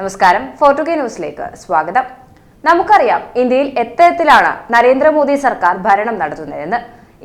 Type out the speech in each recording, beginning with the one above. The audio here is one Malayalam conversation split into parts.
നമസ്കാരം. ഫോർട്ടുഗേ ന്യൂസിലേക്ക് സ്വാഗതം. നമുക്കറിയാം ഇന്ത്യയിൽ എത്തരത്തിലാണ് നരേന്ദ്രമോദി സർക്കാർ ഭരണം നടത്തുന്നതെന്ന്.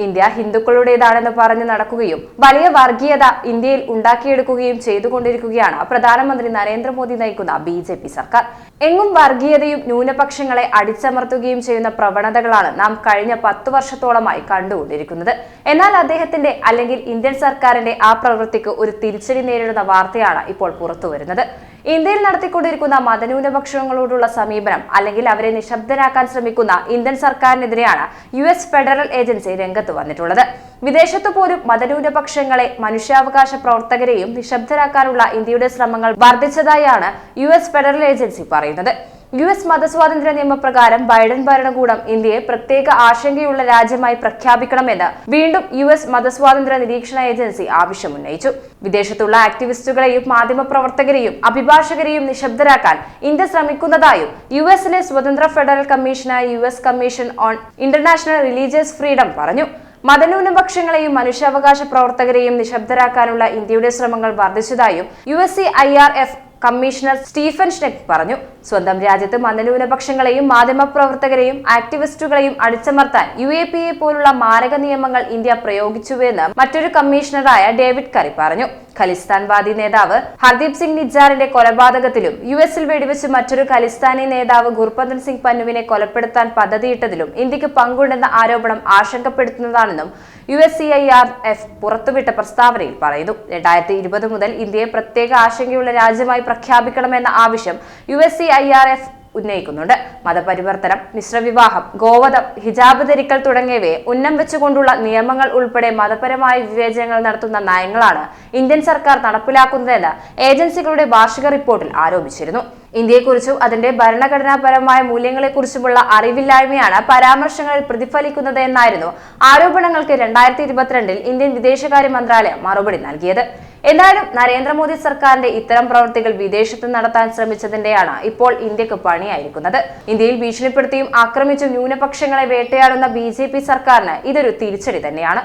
ഇന്ത്യ ഹിന്ദുക്കളുടേതാണെന്ന് പറഞ്ഞു നടക്കുകയും വലിയ വർഗീയത ഇന്ത്യയിൽ ഉണ്ടാക്കിയെടുക്കുകയും ചെയ്തുകൊണ്ടിരിക്കുകയാണ് പ്രധാനമന്ത്രി നരേന്ദ്രമോദി നയിക്കുന്ന ബി ജെ പി സർക്കാർ. എങ്ങും വർഗീയതയും ന്യൂനപക്ഷങ്ങളെ അടിച്ചമർത്തുകയും ചെയ്യുന്ന പ്രവണതകളാണ് നാം കഴിഞ്ഞ പത്തു വർഷത്തോളമായി കണ്ടുകൊണ്ടിരിക്കുന്നത്. എന്നാൽ അദ്ദേഹത്തിന്റെ അല്ലെങ്കിൽ ഇന്ത്യൻ സർക്കാരിന്റെ ആ പ്രവൃത്തിക്ക് ഒരു തിരിച്ചടി നേരിടുന്ന വാർത്തയാണ് ഇപ്പോൾ പുറത്തുവരുന്നത്. ഇന്ത്യയിൽ നടത്തിക്കൊണ്ടിരിക്കുന്ന മതന്യൂനപക്ഷങ്ങളോടുള്ള സമീപനം അല്ലെങ്കിൽ അവരെ നിശബ്ദരാക്കാൻ ശ്രമിക്കുന്ന ഇന്ത്യൻ സർക്കാരിനെതിരെയാണ് യു എസ് ഫെഡറൽ ഏജൻസി രംഗത്ത് വന്നിട്ടുള്ളത്. വിദേശത്തു പോലും മതന്യൂനപക്ഷങ്ങളെ മനുഷ്യാവകാശ പ്രവർത്തകരെയും നിശബ്ദരാക്കാനുള്ള ഇന്ത്യയുടെ ശ്രമങ്ങൾ വർദ്ധിച്ചതായാണ് യു എസ് ഫെഡറൽ ഏജൻസി പറയുന്നത്. യു എസ് മതസ്വാതന്ത്ര്യ നിയമപ്രകാരം ബൈഡൻ ഭരണകൂടം ഇന്ത്യയെ പ്രത്യേക ആശങ്കയുള്ള രാജ്യമായി പ്രഖ്യാപിക്കണമെന്ന് വീണ്ടും യു എസ് മതസ്വാതന്ത്ര്യ നിരീക്ഷണ ഏജൻസി ആവശ്യമുന്നയിച്ചു. വിദേശത്തുള്ള ആക്ടിവിസ്റ്റുകളെയും മാധ്യമപ്രവർത്തകരെയും അഭിഭാഷകരെയും നിശബ്ദരാക്കാൻ ഇന്ത്യ ശ്രമിക്കുന്നതായും യു എസിലെ സ്വതന്ത്ര federal കമ്മീഷനായ U S commission on international religious freedom പറഞ്ഞു. മതന്യൂനപക്ഷങ്ങളെയും മനുഷ്യാവകാശ പ്രവർത്തകരെയും നിശബ്ദരാക്കാനുള്ള ഇന്ത്യയുടെ ശ്രമങ്ങൾ വർദ്ധിച്ചതായും U S C I R F commissioner Stephen Schneck പറഞ്ഞു. സ്വന്തം രാജ്യത്ത് മതന്യൂനപക്ഷങ്ങളെയും മാധ്യമപ്രവർത്തകരെയും ആക്ടിവിസ്റ്റുകളെയും അടിച്ചമർത്താൻ യു എ പി എ പോലുള്ള മാരക നിയമങ്ങൾ ഇന്ത്യ പ്രയോഗിച്ചുവെന്ന് മറ്റൊരു കമ്മീഷണറായ ഡേവിഡ് കറി പറഞ്ഞു. ഖലിസ്ഥാൻവാദി നേതാവ് ഹർദീപ് സിംഗ് നിജാറിന്റെ കൊലപാതകത്തിലും യു എസിൽ വെടിവെച്ച് മറ്റൊരു ഖലിസ്ഥാനി നേതാവ് ഗുർപന്ദൻ സിംഗ് പന്നുവിനെ കൊലപ്പെടുത്താൻ പദ്ധതിയിട്ടതിലും ഇന്ത്യയ്ക്ക് പങ്കുണ്ടെന്ന ആരോപണം ആശങ്കപ്പെടുത്തുന്നതാണെന്നും U S C I R F പുറത്തുവിട്ട പ്രസ്താവനയിൽ പറയുന്നു. രണ്ടായിരത്തി ഇരുപത് മുതൽ ഇന്ത്യയെ പ്രത്യേക ആശങ്കയുള്ള രാജ്യമായി പ്രഖ്യാപിക്കണമെന്ന ആവശ്യം U S C I R F ഉന്നയിക്കുന്നുണ്ട്. മതപരിവർത്തനം മിശ്രവിവാഹം ഗോവധം ഹിജാബ് ധരിക്കൽ തുടങ്ങിയവയെ ഉന്നം വെച്ചുകൊണ്ടുള്ള നിയമങ്ങൾ ഉൾപ്പെടെ മതപരമായ വിവേചനങ്ങൾ നടത്തുന്ന നയങ്ങളാണ് ഇന്ത്യൻ സർക്കാർ നടപ്പിലാക്കുന്നതെന്ന് ഏജൻസികളുടെ വാർഷിക റിപ്പോർട്ടിൽ ആരോപിച്ചിരുന്നു. ഇന്ത്യയെക്കുറിച്ചും അതിന്റെ ഭരണഘടനാപരമായ മൂല്യങ്ങളെക്കുറിച്ചുമുള്ള അറിവില്ലായ്മയാണ് പരാമർശങ്ങളിൽ പ്രതിഫലിക്കുന്നത് എന്നായിരുന്നു ആരോപണങ്ങൾക്ക് രണ്ടായിരത്തി ഇരുപത്തിരണ്ടിൽ ഇന്ത്യൻ വിദേശകാര്യ മന്ത്രാലയം മറുപടി നൽകിയത്. എന്തായാലും നരേന്ദ്രമോദി സർക്കാരിന്റെ ഇത്തരം പ്രവൃത്തികൾ വിദേശത്ത് നടത്താൻ ശ്രമിച്ചതിന്റെയാണ് ഇപ്പോൾ ഇന്ത്യയ്ക്ക് പണിയായിരിക്കുന്നത്. ഇന്ത്യയിൽ ഭീഷണിപ്പെടുത്തിയും ആക്രമിച്ചും ന്യൂനപക്ഷങ്ങളെ വേട്ടയാടുന്ന ബി സർക്കാരിന് ഇതൊരു തിരിച്ചടി തന്നെയാണ്.